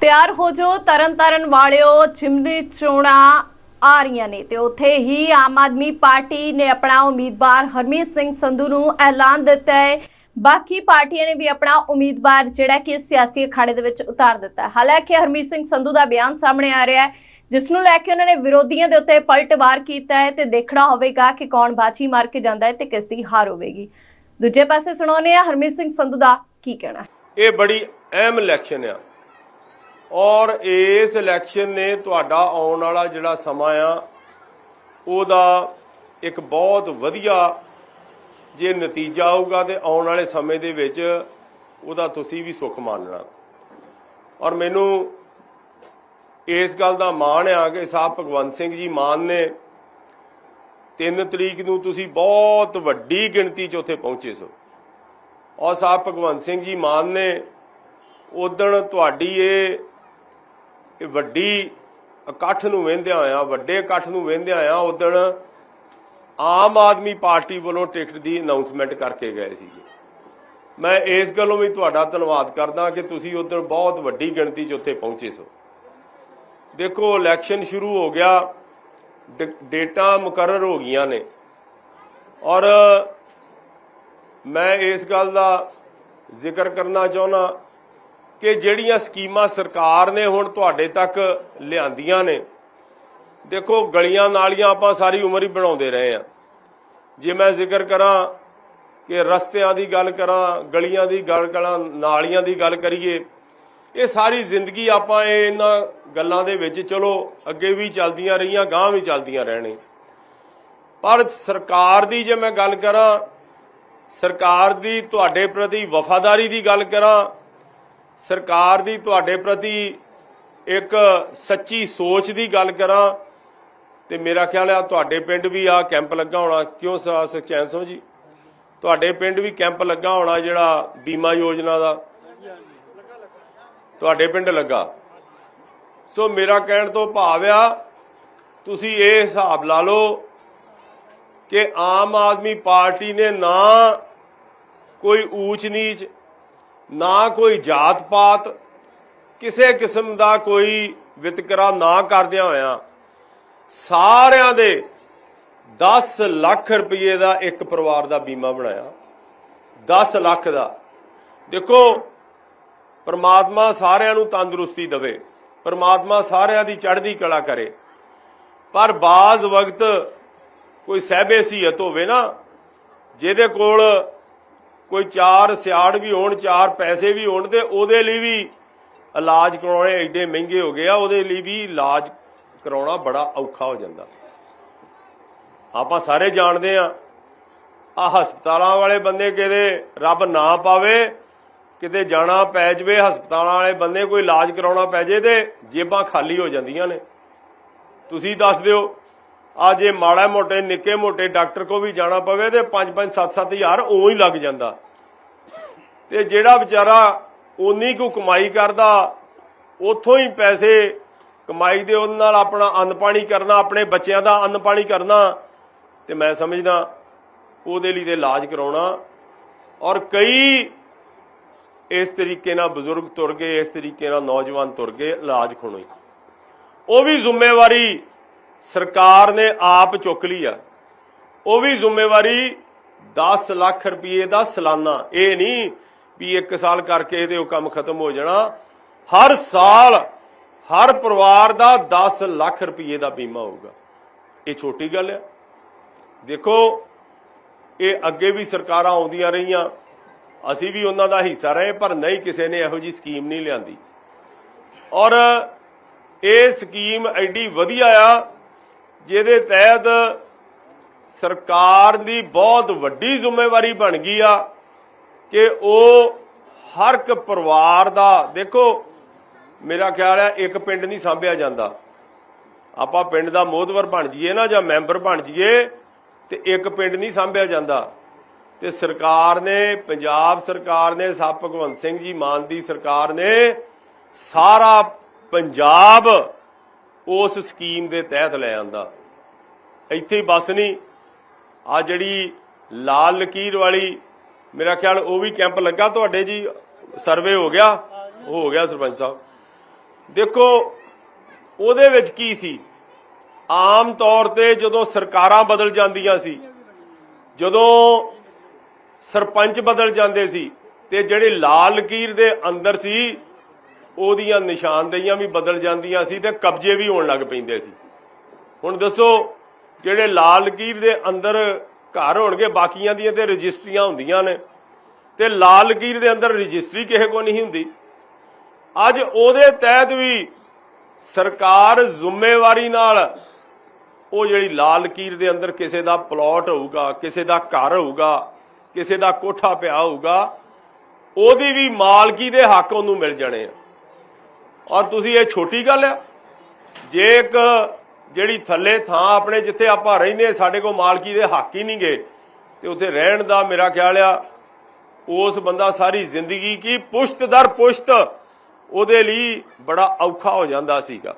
ਤਿਆਰ ਹੋ ਜੋ ਤਰਨ ਤਾਰਨ ਵਾਲਿਓ, ਚਿਮਨੀ ਚੋਣਾਂ ਆ ਰਹੀਆਂ ਨੇ ਤੇ ਉੱਥੇ ਹੀ ਆਮ ਆਦਮੀ ਪਾਰਟੀ ਨੇ ਆਪਣਾ ਉਮੀਦਵਾਰ ਹਰਮੀਤ ਸਿੰਘ ਸੰਧੂ ਨੂੰ ਐਲਾਨ ਦਿੱਤਾ ਹੈ। ਬਾਕੀ ਪਾਰਟੀਆਂ ਨੇ ਵੀ ਆਪਣਾ ਉਮੀਦਵਾਰ ਜਿਹੜਾ ਕਿ ਸਿਆਸੀ ਅਖਾੜੇ ਦੇ ਵਿੱਚ ਉਤਾਰ ਦਿੱਤਾ ਹੈ। ਹਾਲਾਂਕਿ ਹਰਮੀਤ ਸਿੰਘ ਸੰਧੂ ਦਾ ਬਿਆਨ ਸਾਹਮਣੇ ਆ ਰਿਹਾ ਹੈ, ਜਿਸ ਨੂੰ ਲੈ ਕੇ ਉਹਨਾਂ ਨੇ ਵਿਰੋਧੀਆਂ ਦੇ ਉੱਤੇ ਪਲਟਵਾਰ ਕੀਤਾ ਹੈ ਤੇ ਦੇਖਣਾ ਹੋਵੇਗਾ ਕਿ ਕੌਣ ਬਾਜੀ ਮਾਰ ਕੇ ਜਾਂਦਾ ਹੈ ਤੇ ਕਿਸ ਦੀ ਹਾਰ ਹੋਵੇਗੀ। ਦੂਜੇ ਪਾਸੇ ਸੁਣਾਉਂਦੇ ਆ ਹਰਮੀਤ ਸਿੰਘ ਸੰਧੂ ਦਾ ਕੀ ਕਹਿਣਾ ਇਹ ਬੜੀ ਅਹਿਮ ਇਲੈਕਸ਼ਨ ਆ। ਔਰ ਇਸ ਇਲੈਕਸ਼ਨ ਨੇ ਤੁਹਾਡਾ ਆਉਣ ਵਾਲਾ ਜਿਹੜਾ ਸਮਾਂ ਆ, ਉਹਦਾ ਇੱਕ ਬਹੁਤ ਵਧੀਆ ਜੇ ਨਤੀਜਾ ਆਊਗਾ ਤੇ ਆਉਣ ਵਾਲੇ ਸਮੇਂ ਦੇ ਵਿੱਚ ਉਹਦਾ ਤੁਸੀਂ ਵੀ ਸੁੱਖ ਮਾਨਣਾ। ਔਰ ਮੈਨੂੰ ਇਸ ਗੱਲ ਦਾ ਮਾਣ ਆ ਕਿ ਸਾਹਿਬ ਭਗਵੰਤ ਸਿੰਘ ਜੀ ਮਾਨ ਨੇ 3 ਤਰੀਕ ਨੂੰ ਤੁਸੀਂ ਬਹੁਤ ਵੱਡੀ ਗਿਣਤੀ 'ਚ ਉੱਥੇ ਪਹੁੰਚੇ ਸੋ। ਔਰ ਸਾਹਿਬ ਭਗਵੰਤ ਸਿੰਘ ਜੀ ਮਾਨ ਨੇ, ਉਦਣ ਤੁਹਾਡੀ ਇਹ ਇਹ ਵੱਡੀ ਇਕੱਠ ਨੂੰ ਵਹਿੰਦਿਆਂ ਆਇਆ ਵੱਡੇ ਇਕੱਠ ਨੂੰ ਵਹਿੰਦਿਆਂ ਆਇਆ ਉਦਣ ਆਮ ਆਦਮੀ ਪਾਰਟੀ ਵੱਲੋਂ ਟਿਕਟ ਦੀ ਅਨਾਉਂਸਮੈਂਟ ਕਰਕੇ ਗਏ ਸੀ ਮੈਂ ਇਸ ਗੱਲੋਂ ਵੀ ਤੁਹਾਡਾ ਧੰਨਵਾਦ ਕਰਦਾ ਕਿ ਤੁਸੀਂ ਉਦੋਂ ਬਹੁਤ ਵੱਡੀ ਗਿਣਤੀ 'ਚ ਉੱਥੇ ਪਹੁੰਚੇ ਸੋ। ਦੇਖੋ ਇਲੈਕਸ਼ਨ ਸ਼ੁਰੂ ਹੋ ਗਿਆ, ਡ- ਡੇਟਾਂ ਮੁਕਰਰ ਹੋ ਗਈਆਂ ਨੇ। ਔਰ ਮੈਂ ਇਸ ਗੱਲ ਦਾ ਜ਼ਿਕਰ ਕਰਨਾ ਚਾਹੁੰਦਾ ਕਿ ਜਿਹੜੀਆਂ ਸਕੀਮਾਂ ਸਰਕਾਰ ਨੇ ਹੁਣ ਤੁਹਾਡੇ ਤੱਕ ਲਿਆਂਦੀਆਂ ਨੇ। ਦੇਖੋ, ਗਲੀਆਂ ਨਾਲੀਆਂ ਆਪਾਂ ਸਾਰੀ ਉਮਰ ਹੀ ਬਣਾਉਂਦੇ ਰਹੇ ਆ ਜੇ ਮੈਂ ਜ਼ਿਕਰ ਕਰਾਂ ਕਿ ਰਸਤਿਆਂ ਦੀ ਗੱਲ ਕਰਾਂ, ਗਲੀਆਂ ਦੀ ਗੱਲ ਕਰਾਂ, ਨਾਲੀਆਂ ਦੀ ਗੱਲ ਕਰੀਏ, ਇਹ ਸਾਰੀ ਜ਼ਿੰਦਗੀ ਆਪਾਂ ਇਹ ਇਹਨਾਂ ਗੱਲਾਂ ਦੇ ਵਿੱਚ ਚਲੋ, ਅੱਗੇ ਵੀ ਚੱਲਦੀਆਂ ਰਹੀਆਂ ਗਾਂ ਵੀ ਚੱਲਦੀਆਂ ਰਹਿਣੇ ਪਰ ਸਰਕਾਰ ਦੀ ਜੇ ਮੈਂ ਗੱਲ ਕਰਾਂ, ਸਰਕਾਰ ਦੀ ਤੁਹਾਡੇ ਪ੍ਰਤੀ ਵਫਾਦਾਰੀ ਦੀ ਗੱਲ ਕਰਾਂ ਸਰਕਾਰ ਦੀ ਤੁਹਾਡੇ ਪ੍ਰਤੀ ਇੱਕ ਸੱਚੀ ਸੋਚ ਦੀ ਗੱਲ ਕਰਾਂ ਤੇ ਮੇਰਾ ਖਿਆਲ ਆ ਤੁਹਾਡੇ ਪਿੰਡ ਵੀ ਆ ਕੈਂਪ ਲੱਗਾ ਹੋਣਾ। ਕਿਉਂ ਸਾ ਸੁਖਚੈਨ ਸਿੰਘ ਜੀ? ਤੁਹਾਡੇ ਪਿੰਡ ਵੀ ਕੈਂਪ ਲੱਗਾ ਹੋਣਾ ਜਿਹੜਾ ਬੀਮਾ ਯੋਜਨਾ ਦਾ? ਤੁਹਾਡੇ ਪਿੰਡ ਲੱਗਾ। ਸੋ ਮੇਰਾ ਕਹਿਣ ਤੋਂ ਭਾਵ ਆ, ਤੁਸੀਂ ਇਹ ਹਿਸਾਬ ਲਾ ਲਓ ਕਿ ਆਮ ਆਦਮੀ ਪਾਰਟੀ ਨੇ ਨਾ ਕੋਈ ਊਚ ਨੀਚ ਨਾ ਕੋਈ ਜਾਤ ਪਾਤ ਕਿਸੇ ਕਿਸਮ ਦਾ ਕੋਈ ਵਿਤਕਰਾ ਨਾ ਕਰਦਿਆਂ ਹੋਇਆ ਸਾਰਿਆਂ ਦੇ 10 ਲੱਖ ਰੁਪਏ ਦਾ ਇੱਕ ਪਰਿਵਾਰ ਦਾ ਬੀਮਾ ਬਣਾਇਆ। 10 ਲੱਖ ਦਾ। ਦੇਖੋ, ਪਰਮਾਤਮਾ ਸਾਰਿਆਂ ਨੂੰ ਤੰਦਰੁਸਤੀ ਦੇਵੇ, ਪਰਮਾਤਮਾ ਸਾਰਿਆਂ ਦੀ ਚੜ੍ਹਦੀ ਕਲਾ ਕਰੇ। ਪਰ ਬਾਜ਼ ਵਕਤ ਕੋਈ ਸਹਿਬੇ ਸੀਹਤ ਹੋਵੇ ਨਾ, ਜਿਹਦੇ ਕੋਲ ਕੋਈ ਚਾਰ ਸਿਆੜ ਵੀ ਹੋਣ, ਚਾਰ ਪੈਸੇ ਵੀ ਹੋਣ ਤੇ ਉਹਦੇ ਲਈ ਵੀ ਇਲਾਜ ਕਰਾਉਣੇ ਐਡੇ ਮਹਿੰਗੇ ਹੋ ਗਏ ਆ, ਉਹਦੇ ਲਈ ਵੀ ਇਲਾਜ ਕਰਾਉਣਾ ਬੜਾ ਔਖਾ ਹੋ ਜਾਂਦਾ। ਆਪਾਂ ਸਾਰੇ ਜਾਣਦੇ ਆ ਆ ਹਸਪਤਾਲਾਂ ਵਾਲੇ ਬੰਦੇ ਕਿਤੇ ਰੱਬ ਨਾ ਪਾਵੇ, ਕਿਤੇ ਜਾਣਾ ਪੈ ਜਵੇ, ਹਸਪਤਾਲਾਂ ਵਾਲੇ ਬੰਦੇ ਕੋਈ ਇਲਾਜ ਕਰਾਉਣਾ ਪੈ ਜੇ ਤੇ ਜੇਬਾਂ ਖਾਲੀ ਹੋ ਜਾਂਦੀਆਂ ਨੇ। ਤੁਸੀਂ ਦੱਸ ਦਿਓ ਆ ਜੇ ਮਾੜਾ ਮੋਟੇ, ਨਿੱਕੇ ਮੋਟੇ ਡਾਕਟਰ ਕੋ ਵੀ ਜਾਣਾ ਪਵੇ ਤੇ 5-5 7-7 ਹਜ਼ਾਰ ਉਹ ਹੀ ਲੱਗ ਜਾਂਦਾ। ਤੇ ਜਿਹੜਾ ਵਿਚਾਰਾ ਉਨੀ ਕੁ ਕਮਾਈ ਕਰਦਾ, ਉਥੋਂ ਹੀ ਪੈਸੇ ਕਮਾਈ ਦੇ ਉਹਦੇ ਨਾਲ ਆਪਣਾ ਅੰਨ ਪਾਣੀ ਕਰਨਾ, ਆਪਣੇ ਬੱਚਿਆਂ ਦਾ ਅੰਨ ਪਾਣੀ ਕਰਨਾ। ਤੇ ਮੈਂ ਸਮਝਦਾ, ਉਹਦੇ ਲਈ ਤੇ ਇਲਾਜ ਕਰਾਉਣਾ। ਔਰ ਕਈ ਇਸ ਤਰੀਕੇ ਨਾਲ ਬਜ਼ੁਰਗ ਤੁਰ ਗਏ, ਇਸ ਤਰੀਕੇ ਨਾਲ ਨੌਜਵਾਨ ਤੁਰ ਗਏ, ਇਲਾਜ ਖੁਣੋਈ ਉਹ ਵੀ ਜ਼ਿੰਮੇਵਾਰੀ ਸਰਕਾਰ ਨੇ ਆਪ ਚੁੱਕ ਲਈ ਆ। ਉਹ ਵੀ ਜ਼ਿੰਮੇਵਾਰੀ 10 ਲੱਖ ਰੁਪਏ ਦਾ ਸਾਲਾਨਾ। ਇਹ ਨਹੀਂ ਵੀ ਇੱਕ ਸਾਲ ਕਰਕੇ ਇਹਦੇ ਉਹ ਕੰਮ ਖਤਮ ਹੋ ਜਾਣਾ। ਹਰ ਸਾਲ ਹਰ ਪਰਿਵਾਰ ਦਾ 10 ਲੱਖ ਰੁਪਏ ਦਾ ਬੀਮਾ ਹੋਊਗਾ। ਇਹ ਛੋਟੀ ਗੱਲ ਆ। ਦੇਖੋ, ਇਹ ਅੱਗੇ ਵੀ ਸਰਕਾਰਾਂ ਆਉਂਦੀਆਂ ਰਹੀਆਂ। ਅਸੀਂ ਵੀ ਉਹਨਾਂ ਦਾ ਹਿੱਸਾ ਰਹੇ, ਪਰ ਨਹੀਂ ਕਿਸੇ ਨੇ ਇਹੋ ਜੀ ਸਕੀਮ ਨਹੀਂ ਲਿਆਂਦੀ। ਔਰ ਇਹ ਸਕੀਮ ਐਡੀ ਵਧੀਆ ਆ ਜਿਹਦੇ ਤਹਿਤ ਸਰਕਾਰ ਦੀ ਬਹੁਤ ਵੱਡੀ ਜ਼ਿੰਮੇਵਾਰੀ ਬਣ ਗਈ ਆ ਕਿ ਉਹ ਹਰ ਇੱਕ ਪਰਿਵਾਰ ਦਾ, ਦੇਖੋ, ਮੇਰਾ ਖਿਆਲ ਹੈ ਇੱਕ ਪਿੰਡ ਨਹੀਂ ਸਾਂਭਿਆ ਜਾਂਦਾ। ਆਪਾਂ ਪਿੰਡ ਦਾ ਮੋਹਦਵਰ ਬਣ ਜਾਈਏ ਨਾ ਜਾਂ ਮੈਂਬਰ ਬਣ ਜਾਈਏ, ਤੇ ਇੱਕ ਪਿੰਡ ਨਹੀਂ ਸਾਂਭਿਆ ਜਾਂਦਾ। ਤੇ ਸਰਕਾਰ ਨੇ, ਪੰਜਾਬ ਸਰਕਾਰ ਨੇ ਸਾਹਿਬ ਭਗਵੰਤ ਸਿੰਘ ਜੀ ਮਾਨ ਦੀ ਸਰਕਾਰ ਨੇ ਸਾਰਾ ਪੰਜਾਬ ਉਸ ਸਕੀਮ ਦੇ ਤਹਿਤ ਲੈ ਆਂਦਾ। ਇੱਥੇ ਹੀ ਬਸ ਨਹੀਂ ਆ ਜਿਹੜੀ ਲਾਲ ਲਕੀਰ ਵਾਲੀ, ਮੇਰਾ ਖਿਆਲ ਉਹ ਵੀ ਕੈਂਪ ਲੱਗਾ ਤੁਹਾਡੇ ਜੀ, ਸਰਵੇ ਹੋ ਗਿਆ, ਉਹ ਹੋ ਗਿਆ ਸਰਪੰਚ ਸਾਹਿਬ। ਦੇਖੋ, ਉਹਦੇ ਵਿੱਚ ਕੀ ਸੀ? ਆਮ ਤੌਰ ਤੇ ਜਦੋਂ ਸਰਕਾਰਾਂ ਬਦਲ ਜਾਂਦੀਆਂ ਸੀ, ਜਦੋਂ ਸਰਪੰਚ ਬਦਲ ਜਾਂਦੇ ਸੀ, ਤੇ ਜਿਹੜੇ ਲਾਲ ਲਕੀਰ ਦੇ ਅੰਦਰ ਸੀ ਉਹਦੀਆਂ ਨਿਸ਼ਾਨਦੇਹੀਆਂ ਵੀ ਬਦਲ ਜਾਂਦੀਆਂ ਸੀ ਤੇ ਕਬਜ਼ੇ ਵੀ ਹੋਣ ਲੱਗ ਪੈਂਦੇ ਸੀ। ਹੁਣ ਦੱਸੋ, ਜਿਹੜੇ ਲਾਲ ਲਕੀਰ ਦੇ ਅੰਦਰ ਘਰ ਹੋਣਗੇ, ਬਾਕੀਆਂ ਦੀਆਂ ਤੇ ਰਜਿਸਟਰੀਆਂ ਹੁੰਦੀਆਂ ਨੇ। ਤੇ ਲਾਲ ਲਕੀਰ ਦੇ ਅੰਦਰ ਰਜਿਸਟਰੀ ਕਿਸੇ ਕੋ ਨਹੀਂ ਹੁੰਦੀ। ਅੱਜ ਉਹਦੇ ਤਹਿਤ ਵੀ ਸਰਕਾਰ ਜ਼ਿੰਮੇਵਾਰੀ ਨਾਲ ਉਹ ਜਿਹੜੀ ਲਾਲ ਲਕੀਰ ਦੇ ਅੰਦਰ ਕਿਸੇ ਦਾ ਪਲਾਟ ਹੋਊਗਾ, ਕਿਸੇ ਦਾ ਘਰ ਹੋਊਗਾ, ਕਿਸੇ ਦਾ ਕੋਠਾ ਪਿਆ ਹੋਊਗਾ, ਉਹਦੀ ਵੀ ਮਾਲਕੀ ਦੇ ਹੱਕ ਉਹਨੂੰ ਮਿਲ ਜਾਣੇ ਆ। ਔਰ ਤੁਸੀਂ ਇਹ ਛੋਟੀ ਗੱਲ ਆ। ਜੇ ਇੱਕ ਜਿਹੜੀ ਥੱਲੇ ਥਾਂ ਆਪਣੇ ਜਿੱਥੇ ਆਪਾਂ ਰਹਿੰਦੇ ਸਾਡੇ ਕੋਲ ਮਾਲਕੀ ਦੇ ਹੱਕ ਹੀ ਨਹੀਂ ਗਏ ਤੇ ਉੱਥੇ ਰਹਿਣ ਦਾ ਮੇਰਾ ਖਿਆਲ ਆ, ਉਸ ਬੰਦਾ ਸਾਰੀ ਜ਼ਿੰਦਗੀ ਕੀ ਪੁਸ਼ਤ ਦਰ ਪੁਸ਼ਤ ਉਹਦੇ ਲਈ ਬੜਾ ਔਖਾ ਹੋ ਜਾਂਦਾ ਸੀਗਾ।